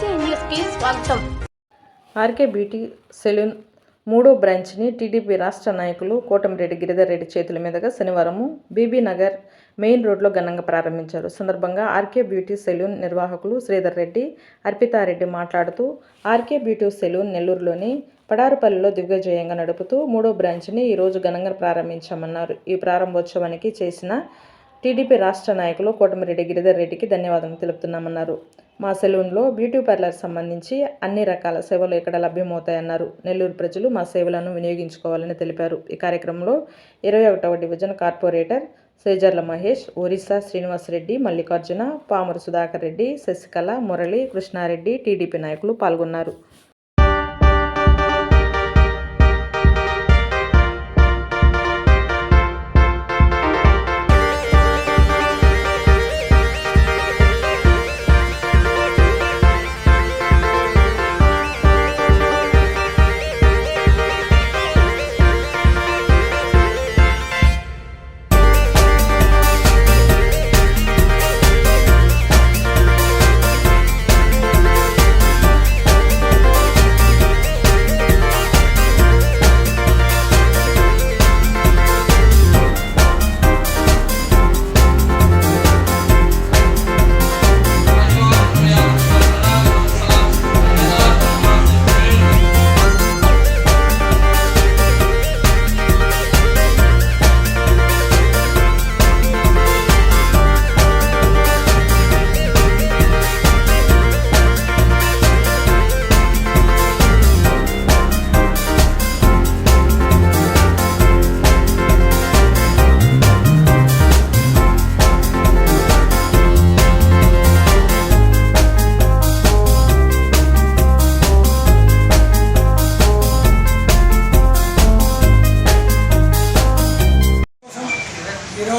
స్వాగతం. RK beauty salon మూడో బ్రాంచ్ని TDP రాష్ట్ర నాయకులు కోటమిరెడ్డి గిరిధర్ రెడ్డి చేతుల మీదుగా శనివారం బీబీ నగర్ మెయిన్ రోడ్లో ఘనంగా ప్రారంభించారు. సందర్భంగా ఆర్కే బ్యూటీ సెలూన్ నిర్వాహకులు శ్రీధర్ రెడ్డి అర్పితారెడ్డి మాట్లాడుతూ ఆర్కే బ్యూటీ సెలూన్ నెల్లూరులోని పడారుపల్లిలో దిగ్విజయంగా నడుపుతూ మూడో బ్రాంచ్ని ఈరోజు ఘనంగా ప్రారంభించామన్నారు. ఈ ప్రారంభోత్సవానికి చేసిన టీడీపీ రాష్ట్ర నాయకులు కోటమిరెడ్డి గిరిధర్ రెడ్డికి ధన్యవాదాలు తెలుపుతున్నామన్నారు. మా సెలూన్లో బ్యూటీ పార్లర్ సంబంధించి అన్ని రకాల సేవలు ఇక్కడ లభ్యమవుతాయన్నారు. నెల్లూరు ప్రజలు మా సేవలను వినియోగించుకోవాలని తెలిపారు. ఈ కార్యక్రమంలో ఇరవై ఒకటవ division corporator Sejarla Mahesh Orissa Srinivasareddy Mallikarjuna Pamaru Sudhakar Reddy Sasikala Murali Krishnareddy TDP నాయకులు పాల్గొన్నారు.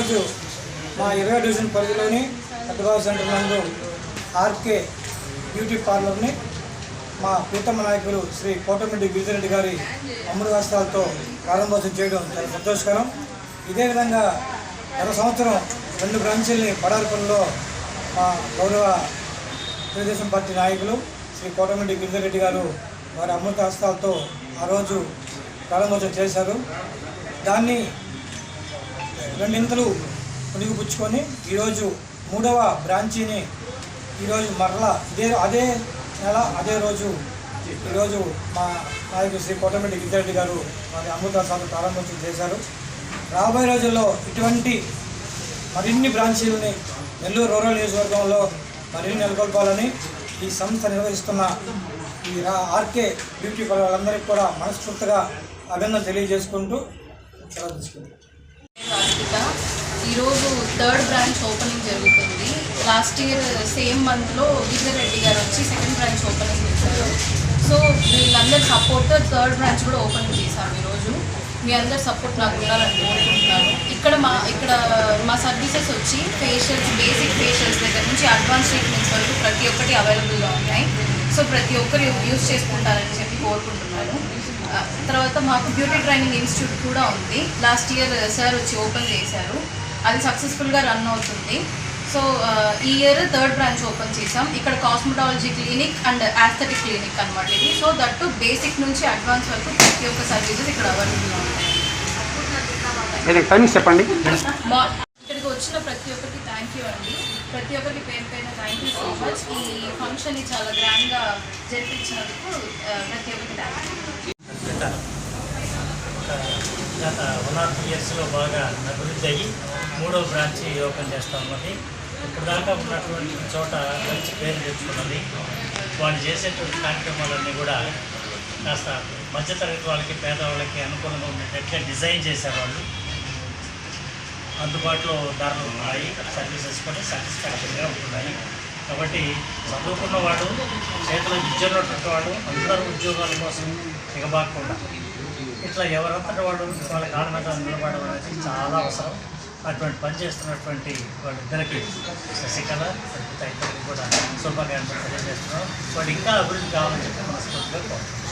ఈరోజు మా ఇరవై డివిజన్ పరిధిలోని పెద్దబాబు సెంటర్ నందు ఆర్కే బ్యూటీ పార్లర్ని మా ప్రీతమ్మ నాయకులు శ్రీ కోటమిరెడ్డి గిరిజరెడ్డి గారి అమృత హస్తాలతో ప్రారంభోత్సవం చేయడం చాలా సంతోషకరం. ఇదే విధంగా గత సంవత్సరం రెండు బ్రాంచీల్ని పడార్పల్లిలో మా గౌరవ తెలుగుదేశం పార్టీ నాయకులు శ్రీ కోటమిరెడ్డి గిరిజరెడ్డి గారు వారి అమృత హస్తాలతో ఆ రోజు ప్రారంభోత్సవం చేశారు. దాన్ని రెండింతలు పుణిగిపుచ్చుకొని ఈరోజు మూడవ బ్రాంచీని ఈరోజు మరలా ఇదే అదే నెల అదే రోజు ఈరోజు మా నాయకుడు శ్రీ కోటమిరెడ్డి గిరిరెడ్డి గారు వారి అమృతాసాలు ప్రారంభోత్సవం చేశారు. రాబోయే రోజుల్లో ఇటువంటి మరిన్ని బ్రాంచీలని నెల్లూరు రూరల్ నియోజకవర్గంలో మరిన్ని నెలకొల్పాలని ఈ సంస్థ నిర్వహిస్తున్న ఈ ఆర్కే బ్యూటీ పార్లర్ వాళ్ళందరికీ కూడా మనస్ఫూర్తిగా అభినందన తెలియజేసుకుంటూ సెలవు తీసుకుంటాం ఈరోజు థర్డ్ బ్రాంచ్ ఓపెనింగ్ జరుగుతుంది. లాస్ట్ ఇయర్ సేమ్ మంత్లో విజయ్ రెడ్డి గారు వచ్చి సెకండ్ బ్రాంచ్ ఓపెనింగ్ చేశారు. సో వీళ్ళందరి సపోర్ట్ థర్డ్ బ్రాంచ్ కూడా ఓపెనింగ్ చేశాము ఈరోజు. మీ అందరి సపోర్ట్ నాకు ఉండాలని కోరుకుంటున్నాను. ఇక్కడ మా ఇక్కడ మా సర్వీసెస్ వచ్చి ఫేషియల్స్ బేసిక్ ఫేషియల్స్ దగ్గర నుంచి అడ్వాన్స్ ట్రీట్మెంట్స్ వరకు ప్రతి ఒక్కటి అవైలబుల్గా ఉన్నాయి. సో ప్రతి ఒక్కరు యూజ్ చేసుకుంటారని చెప్పి కోరుకుంటున్నాను. తర్వాత మాకు బ్యూటీ ట్రైనింగ్ ఇన్స్టిట్యూట్ కూడా ఉంది. లాస్ట్ ఇయర్ సార్ వచ్చి ఓపెన్ చేశారు. అది సక్సెస్ఫుల్గా రన్ అవుతుంది. సో ఆ, ఈ ఇయర్ థర్డ్ బ్రాంచ్ ఓపెన్ చేసాం ఇక్కడ cosmetology clinic and aesthetic clinic అనమాట ఇది. సో దట్టు బేసిక్ నుంచి అడ్వాన్స్ వరకు ప్రతి ఒక్క సర్వీసెస్ ఇక్కడ అవైలబుల్గా ఉంటాయి. టైమింగ్స్ చెప్పండి. ఇక్కడికి వచ్చిన ప్రతి ఒక్కరికి థ్యాంక్ యూ అండి. ప్రతి ఒక్కరికి పేరు పైన థ్యాంక్ యూ సో మచ్ ఈ ఫంక్షన్ని చాలా గ్రాండ్గా జరిపించినందుకు ఆ, ప్రతి ఒక్కరికి థ్యాంక్ యూ గత వన్ ఆర్ టూ ఇయర్స్లో బాగా అభివృద్ధి అయ్యి మూడో బ్రాంచ్ ఓపెన్ చేస్తా ఉన్నది. ఇప్పుడు దాకా ఉన్నటువంటి చోట మంచి పేరు తెచ్చుకున్నది. వాళ్ళు చేసేటువంటి కార్యక్రమాలన్నీ కూడా కాస్త మధ్యతరగతి వాళ్ళకి పేదవాళ్ళకి అనుకూలంగా ఉండేటట్లే డిజైన్ చేశారు వాళ్ళు అందుబాటులో ధరలు ఉన్నాయి. సర్వీసెస్ కూడా సాటిస్ఫాక్షన్గా ఉంటున్నాయి. కాబట్టి చదువుకున్నవాడు చేతిలో విద్యలో వాడు అందరూ ఉద్యోగాల కోసం దిగబాకుండా ఇట్లా ఎవరంతటి వాడు వాళ్ళ కాళ్ళ మీద నిలబడడం అనేది చాలా అవసరం. అటువంటి పని చేస్తున్నటువంటి వాళ్ళిద్దరికి శశికళ సంగీత ఇద్దరికి కూడా శుభాకాంక్షలు తెలియజేస్తున్నాం. వాళ్ళు ఇంకా అభివృద్ధి కావాలని చెప్పి మనస్ఫూర్తిగా కోరుతున్నాం